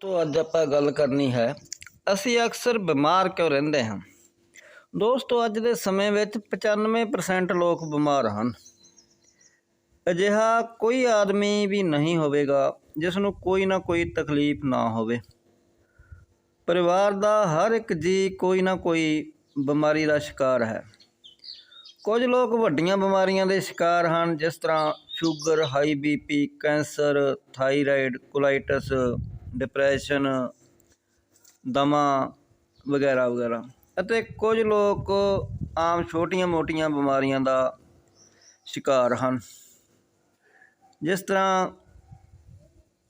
ਤੋਂ ਅੱਜ ਆਪਾਂ ਗੱਲ ਕਰਨੀ ਹੈ, ਅਸੀਂ ਅਕਸਰ ਬਿਮਾਰ ਕਿਉਂ ਰਹਿੰਦੇ ਹਾਂ? ਦੋਸਤੋ, ਅੱਜ ਦੇ ਸਮੇਂ ਵਿੱਚ 95% ਲੋਕ ਬਿਮਾਰ ਹਨ। ਅਜਿਹਾ ਕੋਈ ਆਦਮੀ ਵੀ ਨਹੀਂ ਹੋਵੇਗਾ, ਜਿਸ ਨੂੰ ਕੋਈ ਨਾ ਕੋਈ ਤਕਲੀਫ ਨਾ ਹੋਵੇ। ਪਰਿਵਾਰ ਦਾ ਹਰ ਇੱਕ ਜੀ ਕੋਈ ਨਾ ਕੋਈ ਬਿਮਾਰੀ ਦਾ ਸ਼ਿਕਾਰ ਹੈ। ਕੁਝ ਲੋਕ ਵੱਡੀਆਂ ਬਿਮਾਰੀਆਂ ਦੇ ਸ਼ਿਕਾਰ ਹਨ, ਜਿਸ ਤਰ੍ਹਾਂ sugar, high BP cancer thyroid colitis depression ਦਮਾ ਵਗੈਰਾ ਵਗੈਰਾ। ਅਤੇ ਕੁਝ ਲੋਕ ਆਮ ਛੋਟੀਆਂ-ਮੋਟੀਆਂ ਬਿਮਾਰੀਆਂ ਦਾ ਸ਼ਿਕਾਰ ਹਨ। ਜਿਸ ਤਰ੍ਹਾਂ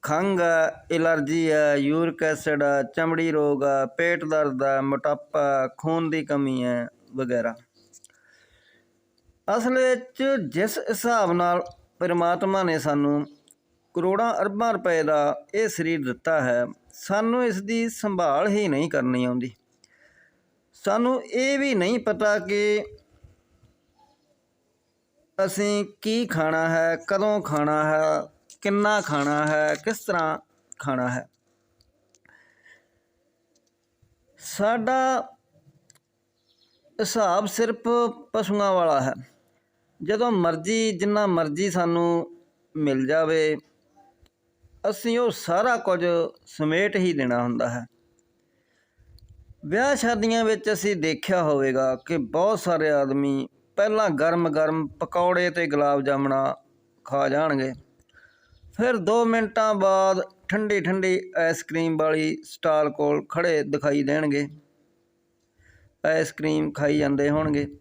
ਖੰਘ ਹੈ, ਐਲਰਜੀ ਹੈ, ਯੂਰਿਕ ਐਸਿਡ ਹੈ, ਚਮੜੀ ਰੋਗ ਹੈ, ਪੇਟ ਦਰਦ ਹੈ, ਮੋਟਾਪਾ ਖੂਨ ਦੀ ਕਮੀ ਹੈ, ਵਗੈਰਾ। ਅਸਲ ਵਿੱਚ ਜਿਸ ਹਿਸਾਬ ਨਾਲ ਪਰਮਾਤਮਾ ਨੇ ਸਾਨੂੰ ਕਰੋੜਾਂ ਅਰਬਾਂ ਰੁਪਏ ਦਾ ਇਹ ਸਰੀਰ ਦਿੱਤਾ ਹੈ, ਸਾਨੂੰ ਇਸ ਦੀ ਸੰਭਾਲ ਹੀ ਨਹੀਂ ਕਰਨੀ ਆਉਂਦੀ। ਸਾਨੂੰ ਇਹ ਵੀ ਨਹੀਂ ਪਤਾ ਕਿ ਅਸੀਂ ਕੀ ਖਾਣਾ ਹੈ, ਕਦੋਂ ਖਾਣਾ ਹੈ, ਕਿੰਨਾ ਖਾਣਾ ਹੈ, ਕਿਸ ਤਰ੍ਹਾਂ ਖਾਣਾ ਹੈ। ਸਾਡਾ ਹਿਸਾਬ ਸਿਰਫ ਪਸ਼ੂਆਂ ਵਾਲਾ ਹੈ। ਜਦੋਂ ਮਰਜ਼ੀ, ਜਿੰਨਾ ਮਰਜ਼ੀ ਸਾਨੂੰ ਮਿਲ ਜਾਵੇ ਅਸੀਂ ਉਹ ਸਾਰਾ ਕੁਝ ਸਮੇਟ ਹੀ ਦੇਣਾ ਹੁੰਦਾ ਹੈ। ਵਿਆਹ ਸ਼ਾਦੀਆਂ ਵਿੱਚ ਅਸੀਂ ਦੇਖਿਆ ਹੋਵੇਗਾ ਕਿ ਬਹੁਤ ਸਾਰੇ ਆਦਮੀ ਪਹਿਲਾਂ ਗਰਮ-ਗਰਮ ਪਕੌੜੇ ਤੇ ਗੁਲਾਬ ਜਾਮਣਾ ਖਾ ਜਾਣਗੇ। ਫਿਰ 2 ਮਿੰਟਾਂ ਬਾਅਦ ਠੰਡੀ ਠੰਡੀ ਆਈਸਕ੍ਰੀਮ ਵਾਲੀ ਸਟਾਲ ਕੋਲ ਖੜੇ ਦਿਖਾਈ ਦੇਣਗੇ। ਆਈਸਕ੍ਰੀਮ ਖਾਈ ਜਾਂਦੇ ਹੋਣਗੇ।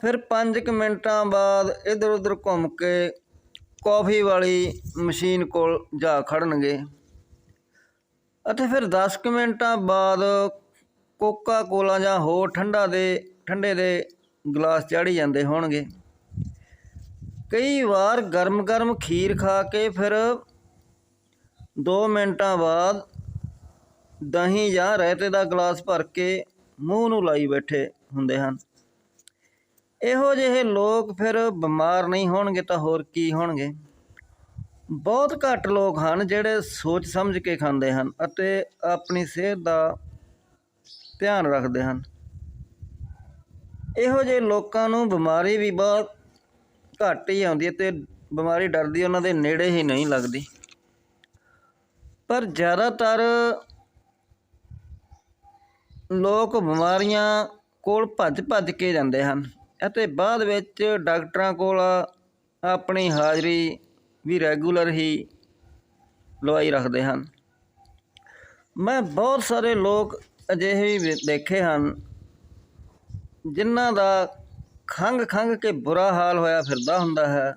ਫਿਰ 5 ਮਿੰਟਾਂ ਬਾਅਦ ਇਧਰ ਉਧਰ ਘੁੰਮ ਕੇ ਕੌਫੀ ਵਾਲੀ ਮਸ਼ੀਨ ਕੋਲ ਜਾ ਖੜਨਗੇ। ਅਤੇ ਫਿਰ 10 ਕੁ ਮਿੰਟਾਂ ਬਾਅਦ ਕੋਕਾ ਕੋਲਾ ਜਾਂ ਹੋਰ ਠੰਡਾ ਦੇ, ਠੰਡੇ ਦੇ ਗਲਾਸ ਚਾੜੀ ਜਾਂਦੇ ਹੋਣਗੇ। ਕਈ ਵਾਰ ਗਰਮ-ਗਰਮ ਖੀਰ ਖਾ ਕੇ ਫਿਰ 2 ਮਿੰਟਾਂ ਬਾਅਦ ਦਹੀਂ ਜਾਂ ਰਾਇਤੇ ਦਾ ਗਲਾਸ ਭਰ ਕੇ ਮੂੰਹ ਨੂੰ ਲਾਈ ਬੈਠੇ ਹੁੰਦੇ ਹਨ। ਇਹੋ ਜਿਹੇ ਲੋਕ ਫਿਰ ਬਿਮਾਰ ਨਹੀਂ ਹੋਣਗੇ ਤਾਂ ਹੋਰ ਕੀ ਹੋਣਗੇ? ਬਹੁਤ ਘੱਟ ਲੋਕ ਹਨ ਜਿਹੜੇ ਸੋਚ ਸਮਝ ਕੇ ਖਾਂਦੇ ਹਨ ਅਤੇ ਆਪਣੀ ਸਿਹਤ ਦਾ ਧਿਆਨ ਰੱਖਦੇ ਹਨ। ਇਹੋ ਜਿਹੇ ਲੋਕਾਂ ਨੂੰ ਬਿਮਾਰੀ ਵੀ ਬਹੁਤ ਘੱਟ ਹੀ ਆਉਂਦੀ ਹੈ ਤੇ ਬਿਮਾਰੀ ਡਰਦੀ ਉਹਨਾਂ ਦੇ ਨੇੜੇ ਹੀ ਨਹੀਂ ਲੱਗਦੀ। ਪਰ ਜ਼ਿਆਦਾਤਰ ਲੋਕ ਬਿਮਾਰੀਆਂ ਕੋਲ ਭੱਜ ਭੱਜ ਕੇ ਜਾਂਦੇ ਹਨ। ਅਤੇ ਬਾਅਦ ਵਿੱਚ ਡਾਕਟਰਾਂ ਕੋਲ ਆਪਣੀ ਹਾਜ਼ਰੀ ਵੀ ਰੈਗੂਲਰ ਹੀ ਲਵਾਈ ਰੱਖਦੇ ਹਨ। ਮੈਂ ਬਹੁਤ ਸਾਰੇ ਲੋਕ ਅਜਿਹੇ ਵੀ ਦੇਖੇ ਹਨ ਜਿਨ੍ਹਾਂ ਦਾ ਖੰਘ ਖੰਘ ਕੇ ਬੁਰਾ ਹਾਲ ਹੋਇਆ ਫਿਰਦਾ ਹੁੰਦਾ ਹੈ।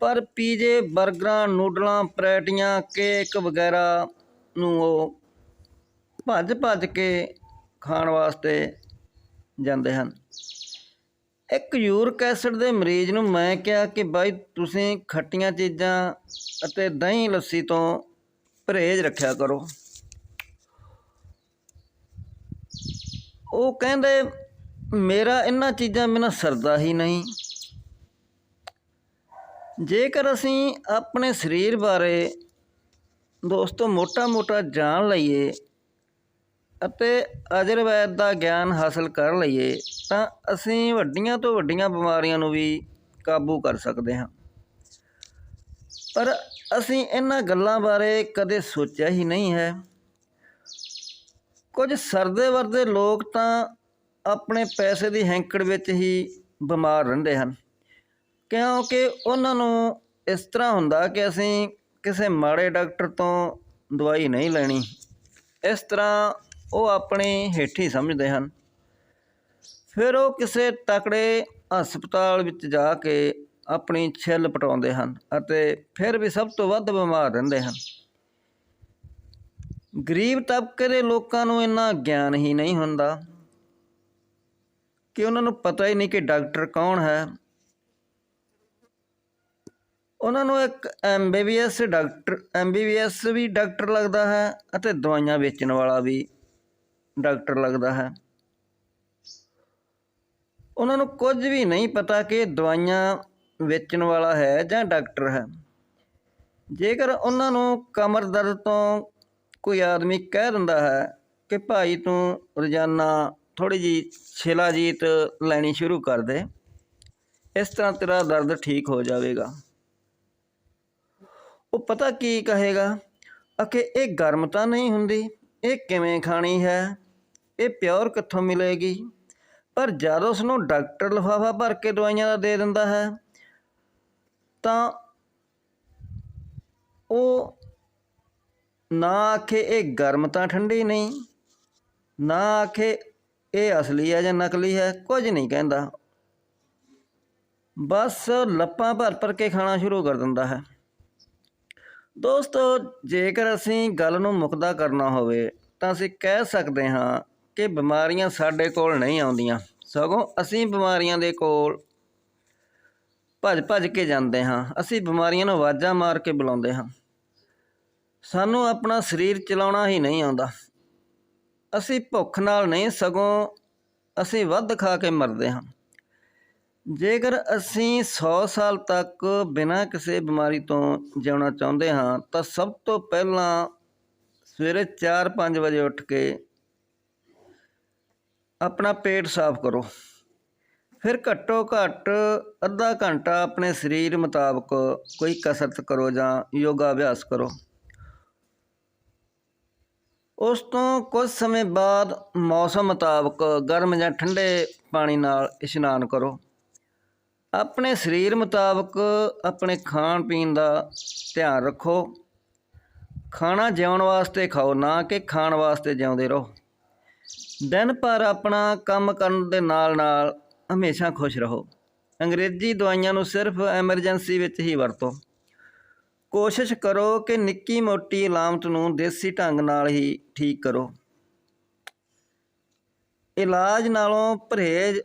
ਪਰ ਪੀਜੇ 버ਗਰਾਂ ਨੂਡਲਾਂ, ਪਰੈਟੀਆਂ, ਕੇਕ ਵਗੈਰਾ ਨੂੰ ਉਹ ਭੱਜ ਭੱਜ ਕੇ ਖਾਣ ਵਾਸਤੇ ਜਾਂਦੇ ਹਨ। ਇੱਕ ਯੂਰਿਕ ਐਸਿਡ ਦੇ ਮਰੀਜ਼ ਨੂੰ ਮੈਂ ਕਿਹਾ ਕਿ ਬਾਈ ਤੁਸੀਂ ਖੱਟੀਆਂ ਚੀਜ਼ਾਂ ਅਤੇ ਦਹੀਂ ਲੱਸੀ ਤੋਂ ਪਰਹੇਜ਼ ਰੱਖਿਆ ਕਰੋ। ਉਹ ਕਹਿੰਦੇ, ਮੇਰਾ ਇਹਨਾਂ ਚੀਜ਼ਾਂ ਬਿਨਾਂ ਸਰਦਾ ਹੀ ਨਹੀਂ। ਜੇਕਰ ਅਸੀਂ ਆਪਣੇ ਸਰੀਰ ਬਾਰੇ ਦੋਸਤੋ ਮੋਟਾ-ਮੋਟਾ ਜਾਣ ਲਈਏ ਅਤੇ ਆਯੁਰਵੈਦ ਦਾ ਗਿਆਨ ਹਾਸਲ ਕਰ ਲਈਏ, ਤਾਂ ਅਸੀਂ ਵੱਡੀਆਂ ਤੋਂ ਵੱਡੀਆਂ ਬਿਮਾਰੀਆਂ ਨੂੰ ਵੀ ਕਾਬੂ ਕਰ ਸਕਦੇ ਹਾਂ। ਪਰ ਅਸੀਂ ਇਹਨਾਂ ਗੱਲਾਂ ਬਾਰੇ ਕਦੇ ਸੋਚਿਆ ਹੀ ਨਹੀਂ ਹੈ। ਕੁਝ ਸਰਦੇ ਵਰਦੇ ਲੋਕ ਤਾਂ ਆਪਣੇ ਪੈਸੇ ਦੀ ਹੈਂਕੜ ਵਿੱਚ ਹੀ ਬਿਮਾਰ ਰਹਿੰਦੇ ਹਨ। ਕਿਉਂਕਿ ਉਹਨਾਂ ਨੂੰ ਇਸ ਤਰ੍ਹਾਂ ਹੁੰਦਾ ਕਿ ਅਸੀਂ ਕਿਸੇ ਮਾੜੇ ਡਾਕਟਰ ਤੋਂ ਦਵਾਈ ਨਹੀਂ ਲੈਣੀ। ਇਸ ਤਰ੍ਹਾਂ ਉਹ ਆਪਣੀ ਹੇਠੀ ਸਮਝਦੇ ਹਨ। ਫਿਰ ਉਹ ਕਿਸੇ ਤਕੜੇ ਹਸਪਤਾਲ ਵਿੱਚ ਜਾ ਕੇ ਆਪਣੀ ਛਿੱਲ ਪਟਾਉਂਦੇ ਹਨ ਅਤੇ ਫਿਰ ਵੀ ਸਭ ਤੋਂ ਵੱਧ ਬਿਮਾਰ ਰਹਿੰਦੇ ਹਨ। ਗਰੀਬ ਤਬਕੇ ਦੇ ਲੋਕਾਂ ਨੂੰ ਇੰਨਾ ਗਿਆਨ ਹੀ ਨਹੀਂ ਹੁੰਦਾ ਕਿ ਉਹਨਾਂ ਨੂੰ ਪਤਾ ਹੀ ਨਹੀਂ ਕਿ ਡਾਕਟਰ ਕੌਣ ਹੈ। ਉਹਨਾਂ ਨੂੰ ਇੱਕ ਐਮਬੀਬੀਐਸ ਡਾਕਟਰ, ਐਮਬੀਬੀਐਸ ਵੀ ਡਾਕਟਰ ਲੱਗਦਾ ਹੈ ਅਤੇ ਦਵਾਈਆਂ ਵੇਚਣ ਵਾਲਾ ਵੀ ਡਾਕਟਰ ਲੱਗਦਾ ਹੈ। ਉਹਨਾਂ ਨੂੰ ਕੁਝ ਵੀ ਨਹੀਂ ਪਤਾ ਕਿ ਦਵਾਈਆਂ ਵੇਚਣ ਵਾਲਾ ਹੈ ਜਾਂ ਡਾਕਟਰ ਹੈ। ਜੇਕਰ ਉਹਨਾਂ ਨੂੰ ਕਮਰ ਦਰਦ ਤੋਂ ਕੋਈ ਆਦਮੀ ਕਹਿ ਦਿੰਦਾ ਹੈ ਕਿ ਭਾਈ ਤੂੰ ਰੋਜ਼ਾਨਾ ਥੋੜੀ ਜੀ ਛਿਲਾਜੀਤ ਲੈਣੀ ਸ਼ੁਰੂ ਕਰ ਦੇ, ਇਸ ਤਰ੍ਹਾਂ ਤੇਰਾ ਦਰਦ ਠੀਕ ਹੋ ਜਾਵੇਗਾ। ਉਹ ਪਤਾ ਕੀ ਕਹੇਗਾ? ਅਕੇ ਇਹ ਗਰਮ ਤਾਂ ਨਹੀਂ ਹੁੰਦੀ, ਇਹ ਕਿਵੇਂ ਖਾਣੀ ਹੈ? ਇਹ ਪਿਓਰ ਕਿੱਥੋਂ ਮਿਲੇਗੀ? ਪਰ ਜਦ ਉਸ ਨੂੰ ਡਾਕਟਰ ਲਿਫਾਫਾ ਭਰ ਕੇ ਦਵਾਈਆਂ ਦਾ ਦੇ ਦਿੰਦਾ ਹੈ, ਤਾਂ ਉਹ ਨਾ ਆਖੇ ਇਹ ਗਰਮ ਤਾਂ ਠੰਡੀ ਨਹੀਂ, ਨਾ ਆਖੇ ਇਹ ਅਸਲੀ ਹੈ ਜਾਂ ਨਕਲੀ ਹੈ, ਕੁਝ ਨਹੀਂ ਕਹਿੰਦਾ। ਬਸ ਲੱਪਾਂ ਭਰ ਭਰ ਕੇ ਖਾਣਾ ਸ਼ੁਰੂ ਕਰ ਦਿੰਦਾ ਹੈ। ਦੋਸਤੋ, ਜੇਕਰ ਅਸੀਂ ਗੱਲ ਨੂੰ ਮੁਕਦਾ ਕਰਨਾ ਹੋਵੇ, ਤਾਂ ਅਸੀਂ ਕਹਿ ਸਕਦੇ ਹਾਂ ਕਿ ਬਿਮਾਰੀਆਂ ਸਾਡੇ ਕੋਲ ਨਹੀਂ ਆਉਂਦੀਆਂ। ਸਗੋਂ ਅਸੀਂ ਬਿਮਾਰੀਆਂ ਦੇ ਕੋਲ ਭੱਜ ਭੱਜ ਕੇ ਜਾਂਦੇ ਹਾਂ। ਅਸੀਂ ਬਿਮਾਰੀਆਂ ਨੂੰ ਆਵਾਜ਼ਾਂ ਮਾਰ ਕੇ ਬੁਲਾਉਂਦੇ ਹਾਂ। ਸਾਨੂੰ ਆਪਣਾ ਸਰੀਰ ਚਲਾਉਣਾ ਹੀ ਨਹੀਂ ਆਉਂਦਾ। ਅਸੀਂ ਭੁੱਖ ਨਾਲ ਨਹੀਂ, ਸਗੋਂ ਅਸੀਂ ਵੱਧ ਖਾ ਕੇ ਮਰਦੇ ਹਾਂ। ਜੇਕਰ ਅਸੀਂ 100 ਸਾਲ ਤੱਕ ਬਿਨਾਂ ਕਿਸੇ ਬਿਮਾਰੀ ਤੋਂ ਜਿਉਣਾ ਚਾਹੁੰਦੇ ਹਾਂ, ਤਾਂ ਸਭ ਤੋਂ ਪਹਿਲਾਂ ਸਵੇਰੇ 4-5 ਵਜੇ ਉੱਠ ਕੇ ਆਪਣਾ ਪੇਟ ਸਾਫ਼ ਕਰੋ। ਫਿਰ ਘੱਟੋ ਘੱਟ ਅੱਧਾ ਘੰਟਾ ਆਪਣੇ ਸਰੀਰ ਮੁਤਾਬਕ ਕੋਈ ਕਸਰਤ ਕਰੋ ਜਾਂ ਯੋਗਾ ਅਭਿਆਸ ਕਰੋ। ਉਸ ਤੋਂ ਕੁਝ ਸਮੇਂ ਬਾਅਦ ਮੌਸਮ ਮੁਤਾਬਕ ਗਰਮ ਜਾਂ ਠੰਡੇ ਪਾਣੀ ਨਾਲ ਇਸ਼ਨਾਨ ਕਰੋ। ਆਪਣੇ ਸਰੀਰ ਮੁਤਾਬਕ ਆਪਣੇ ਖਾਣ ਪੀਣ ਦਾ ਧਿਆਨ ਰੱਖੋ। ਖਾਣਾ ਜਿਉਣ ਵਾਸਤੇ ਖਾਓ, ਨਾ ਕਿ ਖਾਣ ਵਾਸਤੇ ਜਿਉਂਦੇ ਰਹੋ। ਦਿਨ ਭਰ ਆਪਣਾ ਕੰਮ ਕਰਨ ਦੇ ਨਾਲ ਨਾਲ ਹਮੇਸ਼ਾ ਖੁਸ਼ ਰਹੋ। ਅੰਗਰੇਜ਼ੀ ਦਵਾਈਆਂ ਨੂੰ ਸਿਰਫ ਐਮਰਜੈਂਸੀ ਵਿੱਚ ਹੀ ਵਰਤੋ। ਕੋਸ਼ਿਸ਼ ਕਰੋ ਕਿ ਨਿੱਕੀ ਮੋਟੀ ਅਲਾਮਤ ਨੂੰ ਦੇਸੀ ਢੰਗ ਨਾਲ ਹੀ ਠੀਕ ਕਰੋ। ਇਲਾਜ ਨਾਲੋਂ ਪਰਹੇਜ਼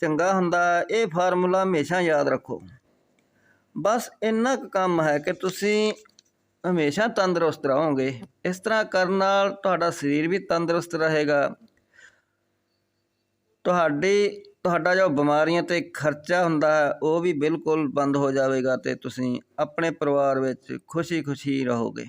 ਚੰਗਾ ਹੁੰਦਾ, ਇਹ ਫਾਰਮੂਲਾ ਹਮੇਸ਼ਾ ਯਾਦ ਰੱਖੋ। ਬਸ ਇੰਨਾ ਕੁ ਕੰਮ ਹੈ ਕਿ ਤੁਸੀਂ ਹਮੇਸ਼ਾ ਤੰਦਰੁਸਤ ਰਹੋਗੇ। ਇਸ ਤਰ੍ਹਾਂ ਕਰਨ ਨਾਲ ਤੁਹਾਡਾ ਸਰੀਰ ਵੀ ਤੰਦਰੁਸਤ ਰਹੇਗਾ। ਤੁਹਾਡੀ, ਤੁਹਾਡਾ ਜੋ ਬਿਮਾਰੀਆਂ ਤੇ ਖਰਚਾ ਹੁੰਦਾ ਹੈ, ਉਹ ਵੀ ਬਿਲਕੁਲ ਬੰਦ ਹੋ ਜਾਵੇਗਾ ਤੇ ਤੁਸੀਂ ਆਪਣੇ ਪਰਿਵਾਰ ਵਿੱਚ ਖੁਸ਼ੀ-ਖੁਸ਼ੀ ਰਹੋਗੇ।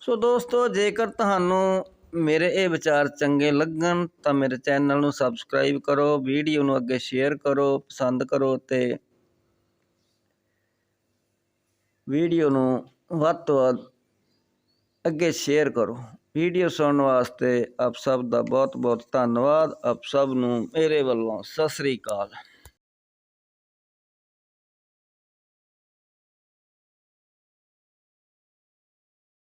ਸੋ ਦੋਸਤੋ, ਜੇਕਰ ਤੁਹਾਨੂੰ ਮੇਰੇ ਇਹ ਵਿਚਾਰ ਚੰਗੇ ਲੱਗਣ, ਤਾਂ ਮੇਰੇ ਚੈਨਲ ਨੂੰ ਸਬਸਕ੍ਰਾਈਬ ਕਰੋ, ਵੀਡੀਓ ਨੂੰ ਅੱਗੇ ਸ਼ੇਅਰ ਕਰੋ, ਪਸੰਦ ਕਰੋ ਤੇ ਵੀਡੀਓ ਨੂੰ ਵੱਧ ਤੋਂ ਵੱਧ ਅੱਗੇ ਸ਼ੇਅਰ ਕਰੋ। ਵੀਡੀਓ ਸੁਣਨ ਵਾਸਤੇ ਆਪ ਸਭ ਦਾ ਬਹੁਤ ਬਹੁਤ ਧੰਨਵਾਦ। ਆਪ ਸਭ ਨੂੰ ਮੇਰੇ ਵੱਲੋਂ ਸਤਿ ਸ੍ਰੀ ਅਕਾਲ।